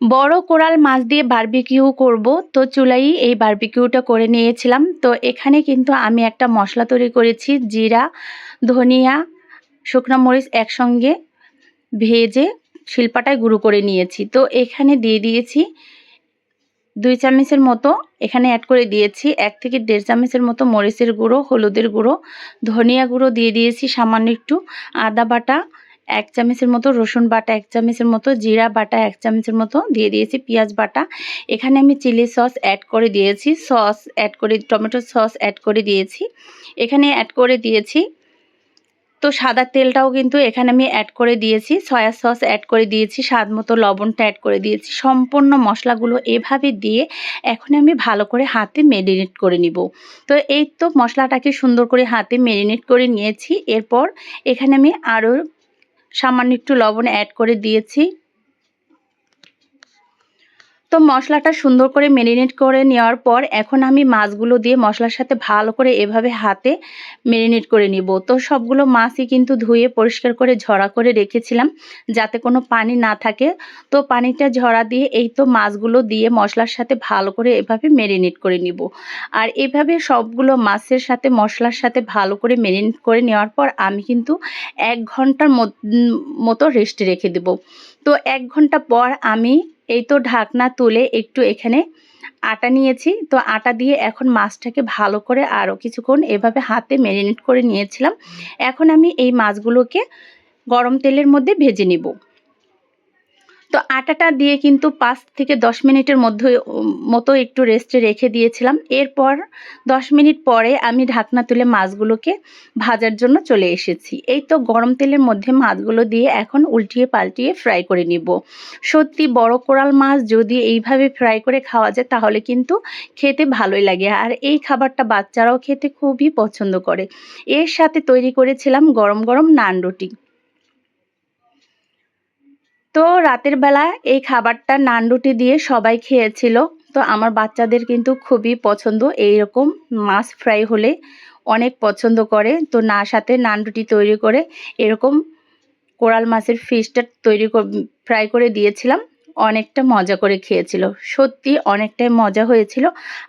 বড় কোরাল মাছ দিয়ে বারবিকিউ করব। তো চুলাই এই বারবিকিউটা করে নিয়েছিলাম। তো এখানে কিন্তু আমি একটা মশলা তৈরি করেছি, জিরা, ধনিয়া, শুকনো মরিচ একসঙ্গে ভেজে শিল্পাটায় গুঁড়ো করে নিয়েছি। তো এখানে দিয়ে দিয়েছি দুই চামচের মতো, এখানে অ্যাড করে দিয়েছি এক থেকে দেড় চামচের মতো মরিচের গুঁড়ো, হলুদের গুঁড়ো, ধনিয়া গুঁড়ো দিয়ে দিয়েছি সামান্য একটু আদা বাটা এক চামচের মতো রসুন বাটা, এক চামচের মতো জিরা বাটা, এক চামচের মতো দিয়ে দিয়েছি পেঁয়াজ বাটা। এখানে আমি চিলি সস অ্যাড করে দিয়েছি, সস অ্যাড করে, টমেটো সস অ্যাড করে দিয়েছি। এখানে অ্যাড করে দিয়েছি, তো সাদা তেলটাও কিন্তু এখানে আমি অ্যাড করে দিয়েছি সয়া সস অ্যাড করে দিয়েছি, স্বাদ মতো লবণটা অ্যাড করে দিয়েছি। সম্পূর্ণ মশলাগুলো এভাবে দিয়ে এখন আমি ভালো করে হাতে মেরিনেট করে নিব। তো এই তো মশলাটাকে সুন্দর করে হাতে মেরিনেট করে নিয়েছি, এরপর এখানে আমি আরও সামান্য একটু লবণ অ্যাড করে দিয়েছি। তো মশলাটা সুন্দর করে মেরিনেট করে নেওয়ার পর এখন আমি মাছগুলো দিয়ে মশলার সাথে ভালো করে এভাবে হাতে মেরিনেট করে নিব। তো সবগুলো মাছই কিন্তু ধুয়ে পরিষ্কার করে ঝরা করে রেখেছিলাম যাতে কোনো পানি না থাকে। তো পানিটা ঝরা দিয়ে এই তো মাছগুলো দিয়ে মশলার সাথে ভালো করে এভাবে মেরিনেট করে নিব। আর এভাবে সবগুলো মাছের সাথে মশলার সাথে ভালো করে মেরিনেট করে নেওয়ার পর আমি কিন্তু এক ঘণ্টার মতো রেস্টে রেখে দেব। তো এক ঘণ্টা পর আমি এই তো ঢাকনা তুলে একটু এখানে আটা নিয়েছি। তো আটা দিয়ে এখন মাছটাকে ভালো করে আরও কিছুক্ষণ এভাবে হাতে ম্যারিনেট করে নিয়েছিলাম। এখন আমি এই মাছগুলোকে গরম তেলের মধ্যে ভেজে নিব। তো আটাটা দিয়ে কিন্তু পাঁচ থেকে দশ মিনিটের মধ্যে, মতো একটু রেস্টে রেখে দিয়েছিলাম। এরপর দশ মিনিট পরে আমি ঢাকনা তুলে মাছগুলোকে ভাজার জন্য চলে এসেছি। এই তো গরম তেলের মধ্যে মাছগুলো দিয়ে এখন উল্টিয়ে পাল্টিয়ে ফ্রাই করে নিব। সত্যি বড় কোরাল মাছ যদি এইভাবে ফ্রাই করে খাওয়া যায়, তাহলে কিন্তু খেতে ভালোই লাগে। আর এই খাবারটা বাচ্চারাও খেতে খুবই পছন্দ করে। এর সাথে তৈরি করেছিলাম গরম গরম নান রুটি। তো রাতের বেলা এই খাবারটা নান রুটি দিয়ে সবাই খেয়েছিল। তো আমার বাচ্চাদের কিন্তু খুবই পছন্দ। এই রকম মাছ ফ্রাই হলে অনেক পছন্দ করে। তো না সাথে নান রুটি তৈরি করে এরকম কোরাল মাছের ফিশটা তৈরি ফ্রাই করে দিয়েছিলাম। অনেকটা মজা করে খেয়েছিল। সত্যি অনেকটাই মজা হয়েছিল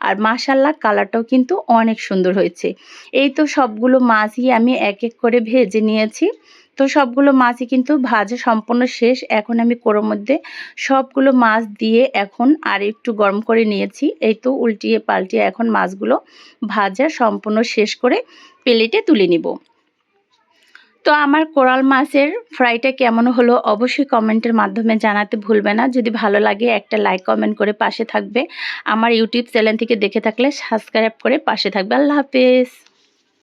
আর মাশাল্লাহ কালারটাও কিন্তু অনেক সুন্দর হয়েছে। এই তো সবগুলো মাছই আমি এক এক করে ভেজে নিয়েছি। তো সবগুলো মাছই কিন্তু ভাজা সম্পূর্ণ শেষ। এখন আমি কোড়োর মধ্যে সবগুলো মাছ দিয়ে এখন আর একটু গরম করে নিয়েছি। এই তো উল্টিয়ে পাল্টিয়ে এখন মাছগুলো ভাজা সম্পূর্ণ শেষ করে প্লেটে তুলে নিব। তো আমার কোরাল মাছের ফ্রাইটা কেমন হলো অবশ্যই কমেন্টের মাধ্যমে জানাতে ভুলবে না। যদি ভালো লাগে একটা লাইক কমেন্ট করে পাশে থাকবে। আমার ইউটিউব চ্যানেল থেকে দেখে থাকলে সাবস্ক্রাইব করে পাশে থাকবে। আল্লাহ হাফেজ।